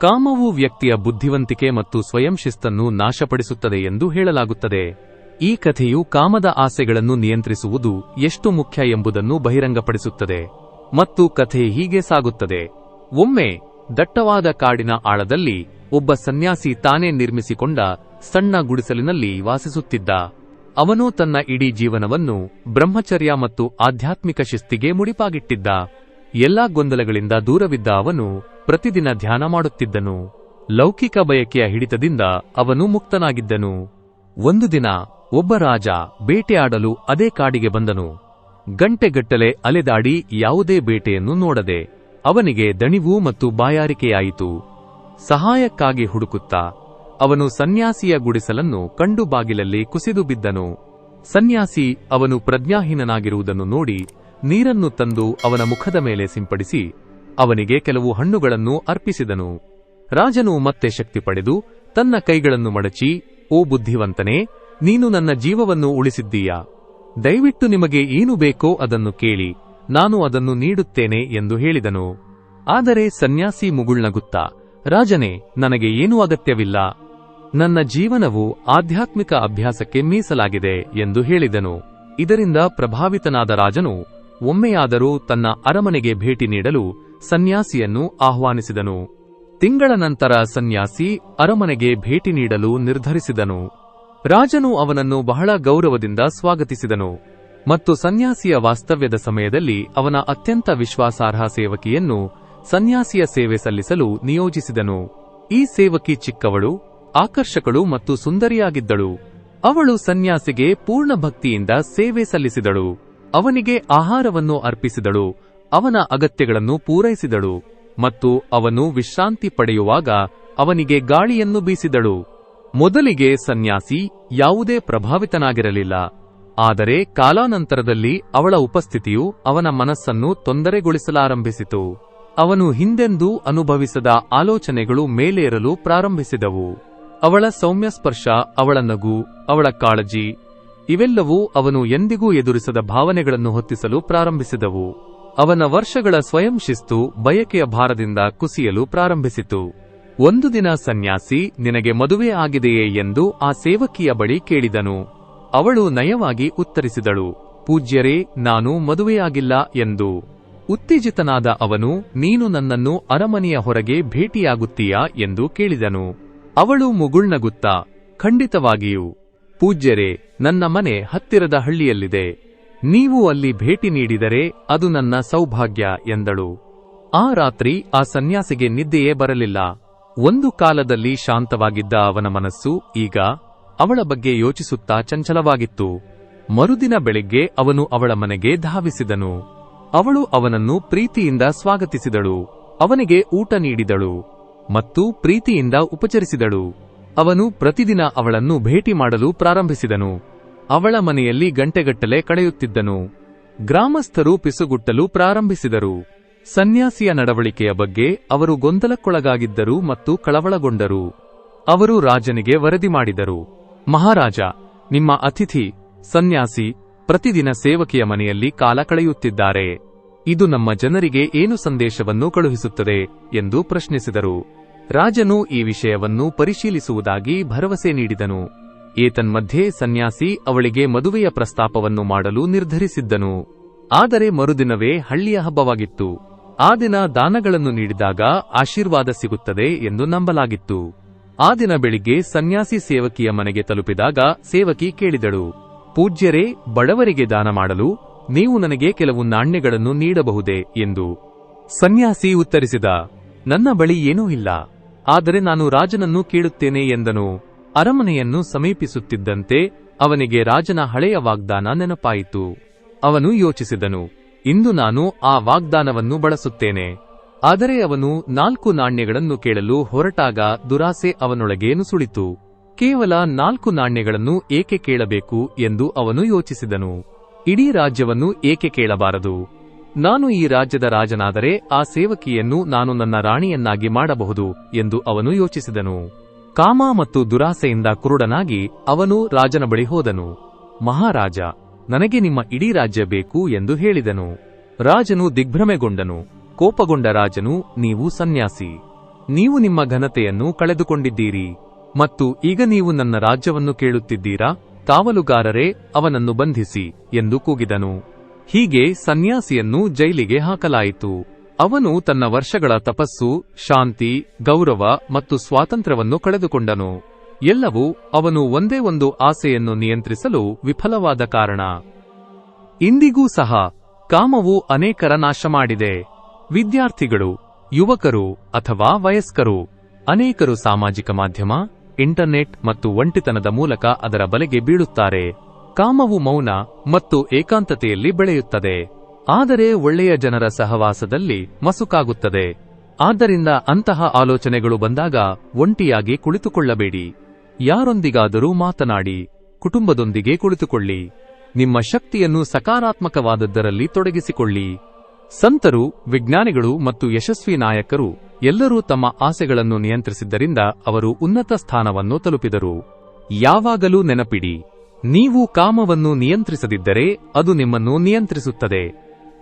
ಕಾಮವು ವ್ಯಕ್ತಿಯ ಬುದ್ಧಿವಂತಿಕೆ ಮತ್ತು ಸ್ವಯಂ ಶಿಸ್ತನ್ನು ನಾಶಪಡಿಸುತ್ತದೆ ಎಂದು ಹೇಳಲಾಗುತ್ತದೆ. ಈ ಕಥೆಯು ಕಾಮದ ಆಸೆಗಳನ್ನು ನಿಯಂತ್ರಿಸುವುದು ಎಷ್ಟು ಮುಖ್ಯ ಎಂಬುದನ್ನು ಬಹಿರಂಗಪಡಿಸುತ್ತದೆ. ಮತ್ತು ಕಥೆ ಹೀಗೆ ಸಾಗುತ್ತದೆ. ಒಮ್ಮೆ, ದಟ್ಟವಾದ ಕಾಡಿನ ಆಳದಲ್ಲಿ ಒಬ್ಬ ಸನ್ಯಾಸಿ ತಾನೇ ನಿರ್ಮಿಸಿಕೊಂಡ ಸಣ್ಣ ಗುಡಿಸಲಿನಲ್ಲಿ ವಾಸಿಸುತ್ತಿದ್ದ. ಅವನು ತನ್ನ ಇಡೀ ಜೀವನವನ್ನು ಬ್ರಹ್ಮಚರ್ಯ ಮತ್ತು ಆಧ್ಯಾತ್ಮಿಕ ಶಿಸ್ತಿಗೆ ಮುಡಿಪಾಗಿಟ್ಟಿದ್ದ. ಎಲ್ಲಾ ಗೊಂದಲಗಳಿಂದ ದೂರವಿದ್ದ ಅವನು ಪ್ರತಿದಿನ ಧ್ಯಾನ ಮಾಡುತ್ತಿದ್ದನು. ಲೌಕಿಕ ಬಯಕೆಯ ಹಿಡಿತದಿಂದ ಅವನು ಮುಕ್ತನಾಗಿದ್ದನು. ಒಂದು ದಿನ ಒಬ್ಬ ರಾಜ ಬೇಟೆಯಾಡಲು ಅದೇ ಕಾಡಿಗೆ ಬಂದನು. ಗಂಟೆಗಟ್ಟಲೆ ಅಲೆದಾಡಿ ಯಾವುದೇ ಬೇಟೆಯನ್ನು ನೋಡದೆ ಅವನಿಗೆ ದಣಿವು ಮತ್ತು ಬಾಯಾರಿಕೆಯಾಯಿತು. ಸಹಾಯಕ್ಕಾಗಿ ಹುಡುಕುತ್ತಾ ಅವನು ಸನ್ಯಾಸಿಯ ಗುಡಿಸಲನ್ನು ಕಂಡು ಬಾಗಿಲಲ್ಲಿ ಕುಸಿದು ಬಿದ್ದನು. ಸನ್ಯಾಸಿ ಅವನು ಪ್ರಜ್ಞಾಹೀನನಾಗಿರುವುದನ್ನು ನೋಡಿ ನೀರನ್ನು ತಂದು ಅವನ ಮುಖದ ಮೇಲೆ ಸಿಂಪಡಿಸಿ ಅವನಿಗೆ ಕೆಲವು ಹಣ್ಣುಗಳನ್ನು ಅರ್ಪಿಸಿದನು. ರಾಜನು ಮತ್ತೆ ಶಕ್ತಿ ಪಡೆದು, ತನ್ನ ಕೈಗಳನ್ನು ಮಡಚಿ, ಓ ಬುದ್ಧಿವಂತನೇ, ನೀನು ನನ್ನ ಜೀವವನ್ನು ಉಳಿಸಿದ್ದೀಯಾ? ದಯವಿಟ್ಟು ನಿಮಗೆ ಏನು ಬೇಕೋ ಅದನ್ನು ಕೇಳಿ, ನಾನು ಅದನ್ನು ನೀಡುತ್ತೇನೆ ಎಂದು ಹೇಳಿದನು. ಆದರೆ ಸನ್ಯಾಸಿ ಮುಗುಳ್ನಗುತ್ತಾ, ರಾಜನೇ, ನನಗೆ ಏನೂ ಅಗತ್ಯವಿಲ್ಲ. ನನ್ನ ಜೀವನವು ಆಧ್ಯಾತ್ಮಿಕ ಅಭ್ಯಾಸಕ್ಕೆ ಮೀಸಲಾಗಿದೆ ಎಂದು ಹೇಳಿದನು. ಇದರಿಂದ ಪ್ರಭಾವಿತನಾದ ರಾಜನು, ಒಮ್ಮೆಯಾದರೂ ತನ್ನ ಅರಮನೆಗೆ ಭೇಟಿ ನೀಡಲು ಸನ್ಯಾಸಿಯನ್ನು ಆಹ್ವಾನಿಸಿದನು. ತಿಂಗಳ ನಂತರ ಸನ್ಯಾಸಿ ಅರಮನೆಗೆ ಭೇಟಿ ನೀಡಲು ನಿರ್ಧರಿಸಿದನು. ರಾಜನು ಅವನನ್ನು ಬಹಳ ಗೌರವದಿಂದ ಸ್ವಾಗತಿಸಿದನು. ಮತ್ತು ಸನ್ಯಾಸಿಯ ವಾಸ್ತವ್ಯದ ಸಮಯದಲ್ಲಿ ಅವನ ಅತ್ಯಂತ ವಿಶ್ವಾಸಾರ್ಹ ಸೇವಕಿಯನ್ನು ಸನ್ಯಾಸಿಯ ಸೇವೆ ಸಲ್ಲಿಸಲು ನಿಯೋಜಿಸಿದನು. ಈ ಸೇವಕಿ ಚಿಕ್ಕವಳು, ಆಕರ್ಷಕಳು ಮತ್ತು ಸುಂದರಿಯಾಗಿದ್ದಳು. ಅವಳು ಸನ್ಯಾಸಿಗೆ ಪೂರ್ಣ ಭಕ್ತಿಯಿಂದ ಸೇವೆ ಸಲ್ಲಿಸಿದಳು. ಅವನಿಗೆ ಆಹಾರವನ್ನು ಅರ್ಪಿಸಿದಳು. ಅವನ ಅಗತ್ಯಗಳನ್ನು ಪೂರೈಸಿದಳು ಮತ್ತು ಅವನು ವಿಶ್ರಾಂತಿ ಪಡೆಯುವಾಗ ಅವನಿಗೆ ಗಾಳಿಯನ್ನು ಬೀಸಿದಳು. ಮೊದಲಿಗೆ ಸನ್ಯಾಸಿ ಯಾವುದೇ ಪ್ರಭಾವಿತನಾಗಿರಲಿಲ್ಲ. ಆದರೆ ಕಾಲಾನಂತರದಲ್ಲಿ ಅವಳ ಉಪಸ್ಥಿತಿಯು ಅವನ ಮನಸ್ಸನ್ನು ತೊಂದರೆಗೊಳಿಸಲಾರಂಭಿಸಿತು. ಅವನು ಹಿಂದೆಂದೂ ಅನುಭವಿಸದ ಆಲೋಚನೆಗಳು ಮೇಲೇರಲು ಪ್ರಾರಂಭಿಸಿದವು. ಅವಳ ಸೌಮ್ಯ ಸ್ಪರ್ಶ ಅವಳ ನಗು, ಅವಳ ಕಾಳಜಿ ಇವೆಲ್ಲವೂ ಅವನು ಎಂದಿಗೂ ಎದುರಿಸದ ಭಾವನೆಗಳನ್ನು ಹೊತ್ತಿಸಲು ಪ್ರಾರಂಭಿಸಿದವು. ಅವನ ವರ್ಷಗಳ ಸ್ವಯಂ ಶಿಸ್ತು ಬಯಕೆಯ ಭಾರದಿಂದ ಕುಸಿಯಲು ಪ್ರಾರಂಭಿಸಿತು. ಒಂದು ದಿನ ಸನ್ಯಾಸಿ, ನಿನಗೆ ಮದುವೆ ಆಗಿದೆಯೇ ಎಂದು ಆ ಸೇವಕಿಯ ಬಳಿ ಕೇಳಿದನು. ಅವಳು ನಯವಾಗಿ ಉತ್ತರಿಸಿದಳು, ಪೂಜ್ಯರೇ, ನಾನು ಮದುವೆಯಾಗಿಲ್ಲ ಎಂದು. ಉತ್ತೇಜಿತನಾದ ಅವನು, ನೀನು ನನ್ನನ್ನು ಅರಮನೆಯ ಹೊರಗೆ ಭೇಟಿಯಾಗುತ್ತೀಯಾ ಎಂದು ಕೇಳಿದನು. ಅವಳು ಮುಗುಳ್ನಗುತ್ತಾ, ಖಂಡಿತವಾಗಿಯೂ. ಪೂಜ್ಯರೇ, ನನ್ನ ಮನೆ ಹತ್ತಿರದ ಹಳ್ಳಿಯಲ್ಲಿದೆ. ನೀವು ಅಲ್ಲಿ ಭೇಟಿ ನೀಡಿದರೆ ಅದು ನನ್ನ ಸೌಭಾಗ್ಯ ಎಂದಳು. ಆ ರಾತ್ರಿ ಆ ಸನ್ಯಾಸಿಗೆ ನಿದ್ದೆಯೇ ಬರಲಿಲ್ಲ. ಒಂದು ಕಾಲದಲ್ಲಿ ಶಾಂತವಾಗಿದ್ದ ಅವನ ಮನಸ್ಸು ಈಗ ಅವಳ ಬಗ್ಗೆ ಯೋಚಿಸುತ್ತಾ ಚಂಚಲವಾಗಿತ್ತು. ಮರುದಿನ ಬೆಳಿಗ್ಗೆ ಅವನು ಅವಳ ಮನೆಗೆ ಧಾವಿಸಿದನು. ಅವಳು ಅವನನ್ನು ಪ್ರೀತಿಯಿಂದ ಸ್ವಾಗತಿಸಿದಳು. ಅವನಿಗೆ ಊಟ ನೀಡಿದಳು ಮತ್ತು ಪ್ರೀತಿಯಿಂದ ಉಪಚರಿಸಿದಳು. ಅವನು ಪ್ರತಿದಿನ ಅವಳನ್ನು ಭೇಟಿ ಮಾಡಲು ಪ್ರಾರಂಭಿಸಿದನು. ಅವಳ ಮನೆಯಲ್ಲಿ ಗಂಟೆಗಟ್ಟಲೆ ಕಳೆಯುತ್ತಿದ್ದನು. ಗ್ರಾಮಸ್ಥರು ಪಿಸುಗುಟ್ಟಲು ಪ್ರಾರಂಭಿಸಿದರು. ಸನ್ಯಾಸಿಯ ನಡವಳಿಕೆಯ ಬಗ್ಗೆ ಅವರು ಗೊಂದಲಕ್ಕೊಳಗಾಗಿದ್ದರು ಮತ್ತು ಕಳವಳಗೊಂಡರು. ಅವರು ರಾಜನಿಗೆ ವರದಿ ಮಾಡಿದರು. ಮಹಾರಾಜ, ನಿಮ್ಮ ಅತಿಥಿ, ಸನ್ಯಾಸಿ, ಪ್ರತಿದಿನ ಸೇವಕಿಯ ಮನೆಯಲ್ಲಿ ಕಾಲ ಕಳೆಯುತ್ತಿದ್ದಾರೆ. ಇದು ನಮ್ಮ ಜನರಿಗೆ ಏನು ಸಂದೇಶವನ್ನು ಕಳುಹಿಸುತ್ತದೆ? ಎಂದು ಪ್ರಶ್ನಿಸಿದರು. ರಾಜನು ಈ ವಿಷಯವನ್ನು ಪರಿಶೀಲಿಸುವುದಾಗಿ ಭರವಸೆ ನೀಡಿದನು. ಏತನ್ಮಧ್ಯೆ ಸನ್ಯಾಸಿ ಅವಳಿಗೆ ಮದುವೆಯ ಪ್ರಸ್ತಾಪವನ್ನು ಮಾಡಲು ನಿರ್ಧರಿಸಿದ್ದನು. ಆದರೆ ಮರುದಿನವೇ ಹಳ್ಳಿಯ ಹಬ್ಬವಾಗಿತ್ತು. ಆ ದಿನ ದಾನಗಳನ್ನು ನೀಡಿದಾಗ ಆಶೀರ್ವಾದ ಸಿಗುತ್ತದೆ ಎಂದು ನಂಬಲಾಗಿತ್ತು. ಆ ದಿನ ಬೆಳಿಗ್ಗೆ ಸನ್ಯಾಸಿ ಸೇವಕಿಯ ಮನೆಗೆ ತಲುಪಿದಾಗ ಸೇವಕಿ ಕೇಳಿದಳು, ಪೂಜ್ಯರೇ, ಬಡವರಿಗೆ ದಾನ ಮಾಡಲು ನೀವು ನನಗೆ ಕೆಲವು ನಾಣ್ಯಗಳನ್ನು ನೀಡಬಹುದೇ? ಎಂದು. ಸನ್ಯಾಸಿ ಉತ್ತರಿಸಿದ, ನನ್ನ ಬಳಿ ಏನೂ ಇಲ್ಲ. ಆದರೆ ನಾನು ರಾಜನನ್ನು ಕೇಳುತ್ತೇನೆ ಎಂದನು. ಅರಮನೆಯನ್ನು ಸಮೀಪಿಸುತ್ತಿದ್ದಂತೆ ಅವನಿಗೆ ರಾಜನ ಹಳೆಯ ವಾಗ್ದಾನ ನೆನಪಾಯಿತು. ಅವನು ಯೋಚಿಸಿದನು, ಇಂದು ನಾನು ಆ ವಾಗ್ದಾನವನ್ನು ಬಳಸುತ್ತೇನೆ. ಆದರೆ ಅವನು ನಾಲ್ಕು ನಾಣ್ಯಗಳನ್ನು ಕೇಳಲು ಹೊರಟಾಗ ದುರಾಸೆ ಅವನೊಳಗೆ ನುಸುಳಿತು ಕೇವಲ ನಾಲ್ಕು ನಾಣ್ಯಗಳನ್ನು ಏಕೆ ಕೇಳಬೇಕು ಎಂದು ಅವನು ಯೋಚಿಸಿದನು. ಇಡೀ ರಾಜ್ಯವನ್ನು ಏಕೆ ಕೇಳಬಾರದು? ನಾನು ಈ ರಾಜ್ಯದ ರಾಜನಾದರೆ ಆ ಸೇವಕಿಯನ್ನು ನಾನು ನನ್ನ ರಾಣಿಯನ್ನಾಗಿ ಮಾಡಬಹುದು ಎಂದು ಅವನು ಯೋಚಿಸಿದನು. ಕಾಮ ಮತ್ತು ದುರಾಸೆಯಿಂದ ಕುರುಡನಾಗಿ ಅವನು ರಾಜನ ಬಳಿ ಹೋದನು. ಮಹಾರಾಜ, ನನಗೆ ನಿಮ್ಮ ಇಡೀ ರಾಜ್ಯ ಬೇಕು ಎಂದು ಹೇಳಿದನು. ರಾಜನು ದಿಗ್ಭ್ರಮೆಗೊಂಡನು. ಕೋಪಗೊಂಡ ರಾಜನು, ನೀವು ಸನ್ಯಾಸಿ. ನೀವು ನಿಮ್ಮ ಘನತೆಯನ್ನು ಕಳೆದುಕೊಂಡಿದ್ದೀರಿ. ಮತ್ತು ಈಗ ನೀವು ನನ್ನ ರಾಜ್ಯವನ್ನು ಕೇಳುತ್ತಿದ್ದೀರಾ? ಕಾವಲುಗಾರರೇ, ಅವನನ್ನು ಬಂಧಿಸಿ ಎಂದು ಕೂಗಿದನು. ಹೀಗೆ ಸನ್ಯಾಸಿಯನ್ನು ಜೈಲಿಗೆ ಹಾಕಲಾಯಿತು. ಅವನು ತನ್ನ ವರ್ಷಗಳ ತಪಸ್ಸು, ಶಾಂತಿ, ಗೌರವ ಮತ್ತು ಸ್ವಾತಂತ್ರ್ಯವನ್ನು ಕಳೆದುಕೊಂಡನು. ಎಲ್ಲವೂ ಅವನು ಒಂದೇ ಒಂದು ಆಸೆಯನ್ನು ನಿಯಂತ್ರಿಸಲು ವಿಫಲವಾದ ಕಾರಣ. ಇಂದಿಗೂ ಸಹ ಕಾಮವು ಅನೇಕರ ನಾಶ ಮಾಡಿದೆ ವಿದ್ಯಾರ್ಥಿಗಳು, ಯುವಕರು ಅಥವಾ ವಯಸ್ಕರು, ಅನೇಕರು ಸಾಮಾಜಿಕ ಮಾಧ್ಯಮ, ಇಂಟರ್ನೆಟ್ ಮತ್ತು ಒಂಟಿತನದ ಮೂಲಕ ಅದರ ಬಲೆಗೆ ಬೀಳುತ್ತಾರೆ. ಕಾಮವು ಮೌನ ಮತ್ತು ಏಕಾಂತತೆಯಲ್ಲಿ ಬೆಳೆಯುತ್ತದೆ. ಆದರೆ ಒಳ್ಳೆಯ ಜನರ ಸಹವಾಸದಲ್ಲಿ ಮಸುಕಾಗುತ್ತದೆ. ಆದ್ದರಿಂದ ಅಂತಹ ಆಲೋಚನೆಗಳು ಬಂದಾಗ ಒಂಟಿಯಾಗಿ ಕುಳಿತುಕೊಳ್ಳಬೇಡಿ. ಯಾರೊಂದಿಗಾದರೂ ಮಾತನಾಡಿ, ಕುಟುಂಬದೊಂದಿಗೆ ಕುಳಿತುಕೊಳ್ಳಿ. ನಿಮ್ಮ ಶಕ್ತಿಯನ್ನು ಸಕಾರಾತ್ಮಕವಾದದ್ದರಲ್ಲಿ ತೊಡಗಿಸಿಕೊಳ್ಳಿ. ಸಂತರು, ವಿಜ್ಞಾನಿಗಳು ಮತ್ತು ಯಶಸ್ವಿ ನಾಯಕರು ಎಲ್ಲರೂ ತಮ್ಮ ಆಸೆಗಳನ್ನು ನಿಯಂತ್ರಿಸಿದ್ದರಿಂದ ಅವರು ಉನ್ನತ ಸ್ಥಾನವನ್ನು ತಲುಪಿದರು. ಯಾವಾಗಲೂ ನೆನಪಿಡಿ, ನೀವು ಕಾಮವನ್ನು ನಿಯಂತ್ರಿಸದಿದ್ದರೆ ಅದು ನಿಮ್ಮನ್ನು ನಿಯಂತ್ರಿಸುತ್ತದೆ.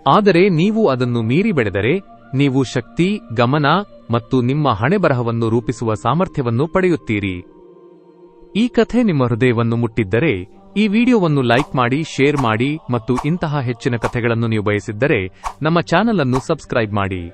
ಆದರೆ ನೀವು ಅದನ್ನು ಮೀರಿ ಬೆಳೆದರೆ ನೀವು ಶಕ್ತಿ, ಗಮನ ಮತ್ತು ನಿಮ್ಮ ಹಣೆಬರಹವನ್ನು ರೂಪಿಸುವ ಸಾಮರ್ಥ್ಯವನ್ನು ಪಡೆಯುತ್ತೀರಿ. ಈ ಕಥೆ ನಿಮ್ಮ ಹೃದಯವನ್ನು ಮುಟ್ಟಿದ್ದರೆ, ಈ ವಿಡಿಯೋವನ್ನು ಲೈಕ್ ಮಾಡಿ, ಶೇರ್ ಮಾಡಿ ಮತ್ತು ಇಂತಹ ಹೆಚ್ಚಿನ ಕಥೆಗಳನ್ನು ನೀವು ಬಯಸಿದ್ದರೆ ನಮ್ಮ ಚಾನಲ್ ಅನ್ನು ಸಬ್ಸ್ಕ್ರೈಬ್ ಮಾಡಿ.